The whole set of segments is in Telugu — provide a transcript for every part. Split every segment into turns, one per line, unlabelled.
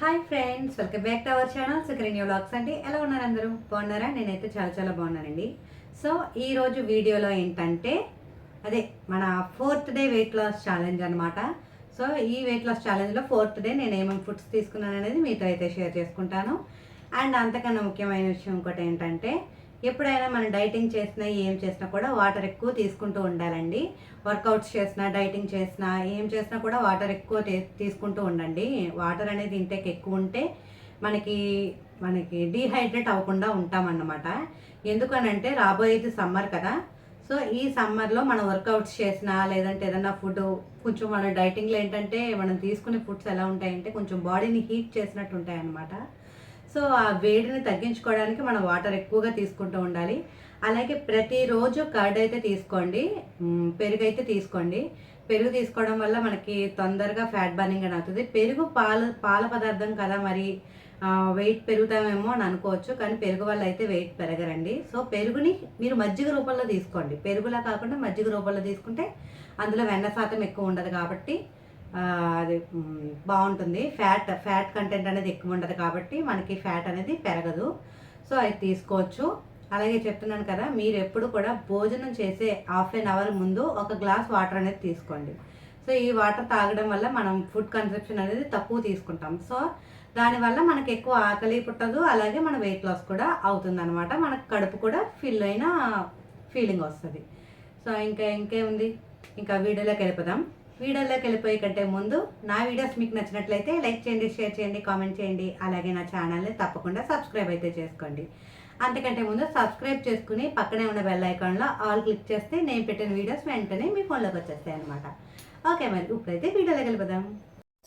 Hi friends welcome back to our channel Sukaranya vlogs అండి. ఎలా ఉన్నారు అందరూ? బాగున్నారా? నేనైతే చాలా చాలా బాగున్నానండి. సో ఈరోజు వీడియోలో ఏంటంటే అదే మన fourth day weight loss challenge అనమాట సో ఈ వెయిట్ లాస్ ఛాలెంజ్లో ఫోర్త్ డే నేను ఏమేమి ఫుడ్స్ తీసుకున్నాను అనేది మీతో అయితే షేర్ చేసుకుంటాను. అండ్ అంతకన్నా ముఖ్యమైన విషయం ఇంకోటి ఏంటంటే ఎప్పుడైనా మనం డైటింగ్ చేసినా ఏం చేసినా కూడా వాటర్ ఎక్కువ తీసుకుంటూ ఉండాలండి. వర్కౌట్స్ చేసినా డైటింగ్ చేసినా ఏం చేసినా కూడా వాటర్ ఎక్కువ తీసుకుంటూ ఉండండి. వాటర్ అనేది ఇంటేక్ ఎక్కువ ఉంటే మనకి మనకి డీహైడ్రేట్ అవ్వకుండా ఉంటామన్నమాట. ఎందుకనంటే రాబోయేది సమ్మర్ కదా. సో ఈ సమ్మర్లో మనం వర్కౌట్స్ చేసినా లేదంటే ఏదైనా ఫుడ్ కొంచెం మన డైటింగ్లో ఏంటంటే మనం తీసుకునే ఫుడ్స్ ఎలా ఉంటాయంటే కొంచెం బాడీని హీట్ చేసినట్టు ఉంటాయన్నమాట. సో ఆ వేడిని తగ్గించుకోవడానికి మనం వాటర్ ఎక్కువగా తీసుకుంటూ ఉండాలి. అలాగే ప్రతిరోజు కర్డ్ అయితే తీసుకోండి. పెరుగు అయితే తీసుకోండి. పెరుగు తీసుకోవడం వల్ల మనకి తొందరగా ఫ్యాట్ బర్నింగ్ అని అవుతుంది. పెరుగు పాలు పాల పదార్థం కదా మరి వెయిట్ పెరుగుతామేమో అని అనుకోవచ్చు. కానీ పెరుగు వల్ల అయితే వెయిట్ పెరగరండి. సో పెరుగుని మీరు మజ్జిగ రూపంలో తీసుకోండి. పెరుగులా కాకుండా మజ్జిగ రూపంలో తీసుకుంటే అందులో వెన్న శాతం ఎక్కువ ఉండదు కాబట్టి అది బాగుంటుంది. ఫ్యాట్ ఫ్యాట్ కంటెంట్ అనేది ఎక్కువ ఉండదు కాబట్టి మనకి ఫ్యాట్ అనేది పెరగదు. సో అది తీసుకోవచ్చు. అలాగే చెప్తున్నాను కదా మీరు ఎప్పుడు కూడా భోజనం చేసే హాఫ్ అన్ అవర్ ముందు ఒక గ్లాస్ వాటర్ అనేది తీసుకోండి. సో ఈ వాటర్ తాగడం వల్ల మనం ఫుడ్ కన్సెప్షన్ అనేది తక్కువ తీసుకుంటాం. సో దానివల్ల మనకి ఎక్కువ ఆకలి పుట్టదు. అలాగే మన వెయిట్ లాస్ కూడా అవుతుంది అనమాట మనకు కడుపు కూడా ఫిల్ అయిన ఫీలింగ్ వస్తుంది. సో ఇంకా ఇంకేముంది? ఇంకా వీడియోలోకి వెళ్ళిపోదాం. వీడియోలోకి వెళ్ళిపోయే కంటే ముందు నా వీడియోస్ మీకు నచ్చినట్లయితే లైక్ చేయండి షేర్ చేయండి కామెంట్ చేయండి. అలాగే నా ఛానల్ని తప్పకుండా సబ్స్క్రైబ్ అయితే చేసుకోండి. అంతకంటే ముందు సబ్స్క్రైబ్ చేసుకుని పక్కనే ఉన్న బెల్ ఐకాన్లో ఆల్ క్లిక్ చేస్తే నేను పెట్టిన వీడియోస్ వెంటనే మీ ఫోన్లోకి వచ్చేస్తాయి అనమాట ఓకే మరి ఇప్పుడైతే వీడియోలోకి వెళ్ళిపోదాం.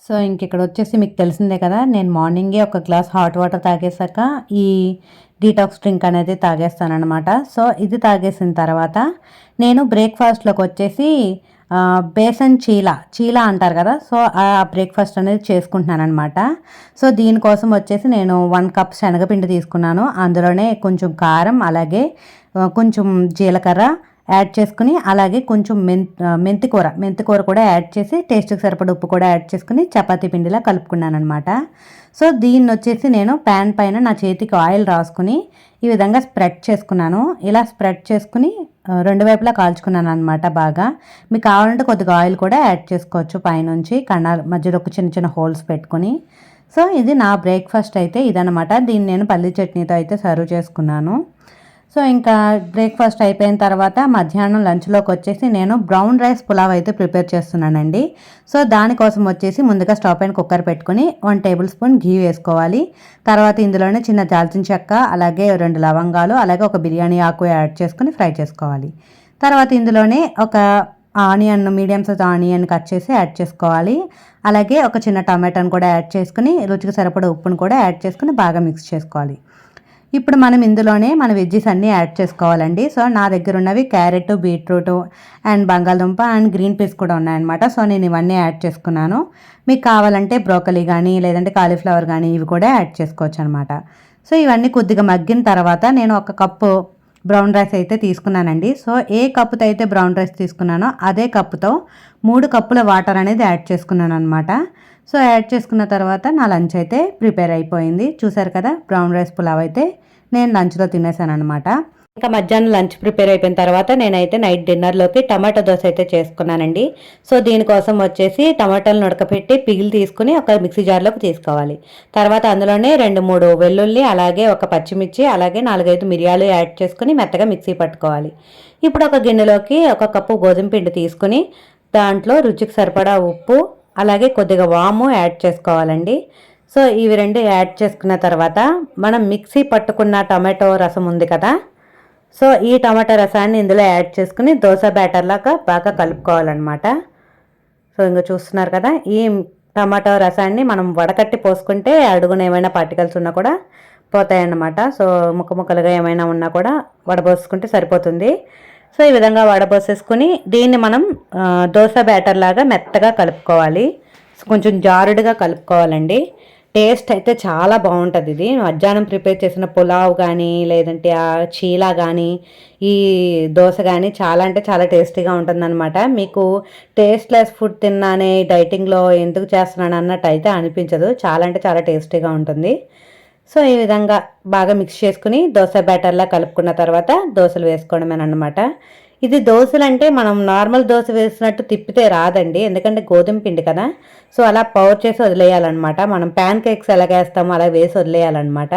సో ఇంక ఇక్కడ వచ్చేసి మీకు తెలిసిందే కదా నేను మార్నింగే ఒక గ్లాస్ హాట్ వాటర్ తాగేసాక ఈ డీటాక్స్ డ్రింక్ అనేది తాగేస్తానమాట సో ఇది తాగేసిన తర్వాత నేను బ్రేక్ఫాస్ట్లోకి వచ్చేసి బేసన్ చీల చీల అంటారు కదా సో ఆ బ్రేక్ఫాస్ట్ అనేది చేసుకుంటున్నాను అనమాట సో దీనికోసం వచ్చేసి నేను వన్ కప్ శనగపిండి తీసుకున్నాను. అందులోనే కొంచెం కారం అలాగే కొంచెం జీలకర్ర యాడ్ చేసుకుని అలాగే కొంచెం మెన్ మెంతి కూర మెంతి కూర కూడా యాడ్ చేసి టేస్ట్కి సరిపడ ఉప్పు కూడా యాడ్ చేసుకుని చపాతీ పిండిలా కలుపుకున్నాను అనమాట సో దీన్ని వచ్చేసి నేను ప్యాన్ పైన నా చేతికి ఆయిల్ రాసుకుని ఈ విధంగా స్ప్రెడ్ చేసుకున్నాను. ఇలా స్ప్రెడ్ చేసుకుని రెండు వైపులా కాల్చుకున్నాను అనమాట బాగా. మీకు కావాలంటే కొద్దిగా ఆయిల్ కూడా యాడ్ చేసుకోవచ్చు పైనుంచి కన్నాల మధ్యలో ఒక చిన్న చిన్న హోల్స్ పెట్టుకుని. సో ఇది నా బ్రేక్ఫాస్ట్ అయితే ఇదనమాట దీన్ని నేను పల్లీ చట్నీతో అయితే సర్వ్ చేసుకున్నాను. సో ఇంకా బ్రేక్ఫాస్ట్ అయిపోయిన తర్వాత మధ్యాహ్నం లంచ్లోకి వచ్చేసి నేను బ్రౌన్ రైస్ పులావ్ అయితే ప్రిపేర్ చేస్తున్నానండి. సో దానికోసం వచ్చేసి ముందుగా స్టవ్ పైన కుక్కర్ పెట్టుకుని వన్ టేబుల్ స్పూన్ ఘీ వేసుకోవాలి. తర్వాత ఇందులోనే చిన్న దాల్చిన చెక్క అలాగే రెండు లవంగాలు అలాగే ఒక బిర్యానీ ఆకు యాడ్ చేసుకుని ఫ్రై చేసుకోవాలి. తర్వాత ఇందులోనే ఒక onion medium size onion cut చేసి యాడ్ చేసుకోవాలి. అలాగే ఒక చిన్న టమాటాను కూడా యాడ్ చేసుకుని రుచికి సరిపడే ఉప్పును కూడా యాడ్ చేసుకుని బాగా మిక్స్ చేసుకోవాలి. ఇప్పుడు మనం ఇందులోనే మన వెజ్జెస్ అన్నీ యాడ్ చేసుకోవాలండి. సో నా దగ్గర ఉన్నవి క్యారెట్ బీట్రూట్ అండ్ బంగాళదుంప అండ్ గ్రీన్ పీస్ కూడా ఉన్నాయన్నమాట. సో నేను ఇవన్నీ యాడ్ చేసుకున్నాను. మీకు కావాలంటే బ్రోకలీ కానీ లేదంటే కాలీఫ్లవర్ కానీ ఇవి కూడా యాడ్ చేసుకోవచ్చు అనమాట సో ఇవన్నీ కొద్దిగా మగ్గిన తర్వాత నేను ఒక కప్పు బ్రౌన్ రైస్ అయితే తీసుకున్నానండి. సో ఏ కప్పుతో అయితే బ్రౌన్ రైస్ తీసుకున్నానో అదే కప్పుతో మూడు కప్పుల వాటర్ అనేది యాడ్ చేసుకున్నాను అనమాట సో యాడ్ చేసుకున్న తర్వాత నా లంచ్ అయితే ప్రిపేర్ అయిపోయింది. చూసారు కదా బ్రౌన్ రైస్ పులావ్ అయితే నేను లంచ్లో తినేసాను అనమాట ఇంకా మధ్యాహ్నం లంచ్ ప్రిపేర్ అయిపోయిన తర్వాత నేనైతే నైట్ డిన్నర్లోకి టమాటో దోశ అయితే చేసుకున్నానండి. సో దీనికోసం వచ్చేసి టమాటాలు ఉడకపెట్టి పిగిలి తీసుకుని ఒక మిక్సీ జార్లోకి తీసుకోవాలి. తర్వాత అందులోనే రెండు మూడు వెల్లుల్లి అలాగే ఒక పచ్చిమిర్చి అలాగే నాలుగైదు మిరియాలు యాడ్ చేసుకుని మెత్తగా మిక్సీ పట్టుకోవాలి. ఇప్పుడు ఒక గిన్నెలోకి ఒక కప్పు గోధుమ పిండి తీసుకుని దాంట్లో రుచికి సరిపడా ఉప్పు అలాగే కొద్దిగా వాము యాడ్ చేసుకోవాలండి. సో ఇవి రెండు యాడ్ చేసుకున్న తర్వాత మనం మిక్సీ పట్టుకున్న టమాటో రసం ఉంది కదా. సో ఈ టమాటా రసాన్ని ఇందులో యాడ్ చేసుకుని దోశ బ్యాటర్ లాగా బాగా కలుపుకోవాలన్నమాట. సో ఇంకా చూస్తున్నారు కదా ఈ టమాటో రసాన్ని మనం వడకట్టి పోసుకుంటే అడుగున ఏమైనా పార్టికల్స్ ఉన్నా కూడా పోతాయన్నమాట. సో ముక్క ముక్కలుగా ఏమైనా ఉన్నా కూడా వడబోసుకుంటే సరిపోతుంది. సో ఈ విధంగా వడబోసేసుకుని దీన్ని మనం దోశ బ్యాటర్ లాగా మెత్తగా కలుపుకోవాలి. కొంచెం జారుడుగా కలుపుకోవాలండి. టేస్ట్ అయితే చాలా బాగుంటుంది ఇది. మధ్యాహ్నం ప్రిపేర్ చేసిన పులావ్ కానీ లేదంటే ఆ చీలా కానీ ఈ దోశ కానీ చాలా అంటే చాలా టేస్టీగా ఉంటుందన్నమాట. మీకు టేస్ట్లెస్ ఫుడ్ తిన్నానే డైటింగ్లో ఎందుకు చేస్తున్నాను అన్నట్టు అయితే అనిపించదు. చాలా అంటే చాలా టేస్టీగా ఉంటుంది. సో ఈ విధంగా బాగా మిక్స్ చేసుకుని దోశ బ్యాటర్లా కలుపుకున్న తర్వాత దోశలు వేసుకోవడమేనమాట ఇది దోశలు అంటే మనం నార్మల్ దోశ వేసినట్టు తిప్పితే రాదండి. ఎందుకంటే గోధుమ పిండి కదా. సో అలా పౌర్ చేసి వదిలేయాలన్నమాట. మనం ప్యాన్ కేక్స్ ఎలా వేస్తామో అలా వేసి వదిలేయాలన్నమాట.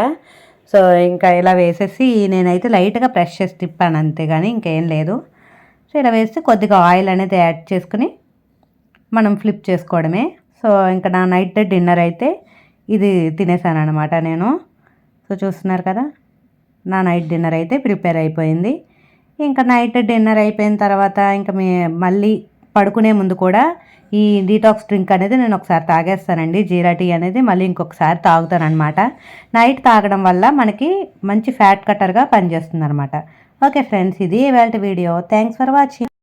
సో ఇంకా ఇలా వేసేసి నేనైతే లైట్గా ప్రెష్ చేసి తిప్పాను అంతే కానీ ఇంకేం లేదు. సో ఇలా వేసి కొద్దిగా ఆయిల్ అనేది యాడ్ చేసుకుని మనం ఫ్లిప్ చేసుకోవడమే. సో ఇంకా నా నైట్ డిన్నర్ అయితే ఇది తినేసాను అనమాట నేను. సో చూస్తున్నారు కదా నా నైట్ డిన్నర్ అయితే ప్రిపేర్ అయిపోయింది. ఇంకా నైట్ డిన్నర్ అయిపోయిన తర్వాత ఇంకా మీ మళ్ళీ పడుకునే ముందు కూడా ఈ డీటాక్స్ డ్రింక్ అనేది నేను ఒకసారి తాగేస్తానండి. జీరా టీ అనేది మళ్ళీ ఇంకొకసారి తాగుతానమాట నైట్ తాగడం వల్ల మనకి మంచి ఫ్యాట్ కట్టర్గా పనిచేస్తుంది అనమాట ఓకే ఫ్రెండ్స్ ఇది ఇవాళ వీడియో. Thanks for watching.